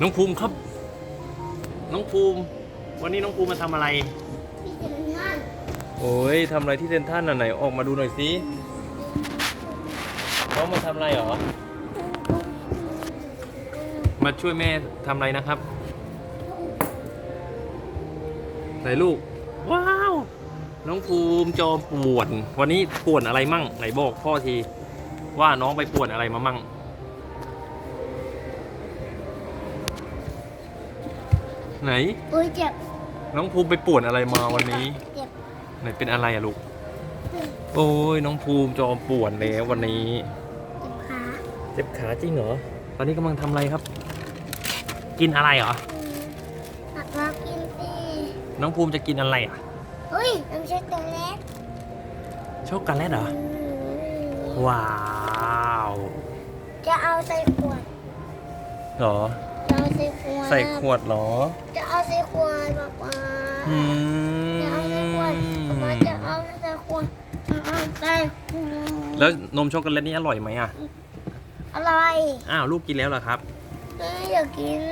น้องภูมิครับ น้องภูมิ วันนี้น้องภูมิมาทำอะไรพี่เจนนั่นโอ้ยทำอะไรที่เซนทรันน่ะไหนออกมาดูหน่อยสิน้องมาทำอะไรเหรอ มาช่วยแม่ทำอะไรนะครับ ไหนลูก ว้าว น้องภูมิจอมป่วน วันนี้ป่วนอะไรมั่ง ไหนบอกพ่อที ว่าน้องไปป่วนอะไรมามั่ง ไหน อุ้ยเจ็บน้องภูมิไปป่วนอะไรมาวันนี้ เจ็บไหนเป็นอะไรอะลูก โอ้ยน้องภูมิจอมป่วนแล้ววันนี้ เจ็บขาเจ็บขาจริงเหรอ ตอนนี้กำลังทำอะไรครับ กินอะไรเหรอตักมากินสิน้องภูมิจะกินอะไรอะเฮ้ยน้ำเช็คตัวเล็กช็อกโกแลตเหรอ อืมว้าว จะเอาใส่ขวดเหรอจะเอา ใส่ขวดใส่ขวดเหรอ จะเอาใส่ขวดบอกว่าอืมจะเอาใส่ขวดบอกว่าจะเอาใส่ขวดจะเอาใส่ขวดแล้วนมช็อกโกแลตนี่อร่อยไหมอะอร่อยอ้าวลูกกินแล้วเหรอครับแม่อยากกิน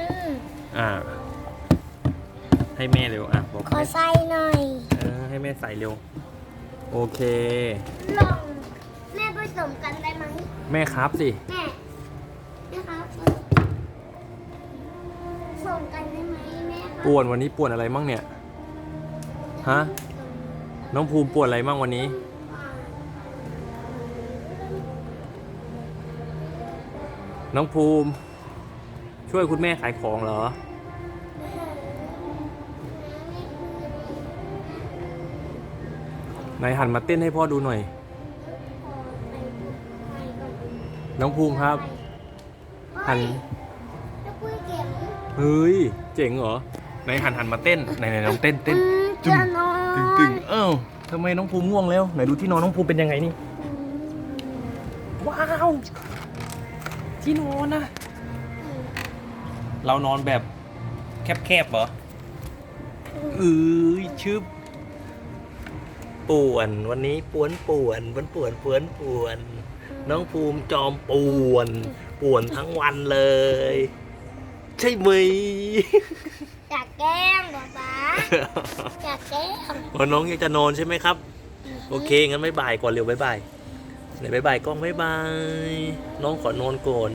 อ่า ให้แม่เร็วอะบอกขอแม่ใส่หน่อยเออให้แม่ใส่เร็ว โอเค ลองแม่ผสมกันได้ไหม แม่ครับสิ แม่แม่ครับผสมกันได้ไหมแม่ครับ ป่วนวันนี้ป่วนอะไรมั่งเนี่ย ฮะ น้องภูมิป่วนอะไรมั่งวันนี้ น้องภูมิ ช่วยคุณแม่ขายของเหรอ ไหนหันมาเต้นให้พ่อดูหน่อย น้องภูมิครับ หันแล้วคุยเก็บเฮ้ย เจ๋งเหรอ ไหนหันหันมาเต้นไหนไหนน้องเต้นเต้นจะนอนตึงตึงเอ้าทำไมน้องภูมิง่วงแล้วไหนดูที่นอนน้องภูมิเป็นยังไงนี่ว้าวที่นอนนะเรานอนแบบแคบๆเหรอเอ้ยชึบป่วนวันนี้ป่วนป่วนป่วนป่วนป่วนป่วน น้องภูมิจอมป่วน ป่วนทั้งวันเลย ใช่ไหม อยากแกล้งป๊าป๊าอยากแกล้งอ๋อน้องอยากจะนอนใช่ไหมครับ โอเคงั้นบ๊ายบายก่อนเร็วบ๊ายบายไหนบ๊ายบายกล้องบ๊ายบาย น้องขอนอนก่อน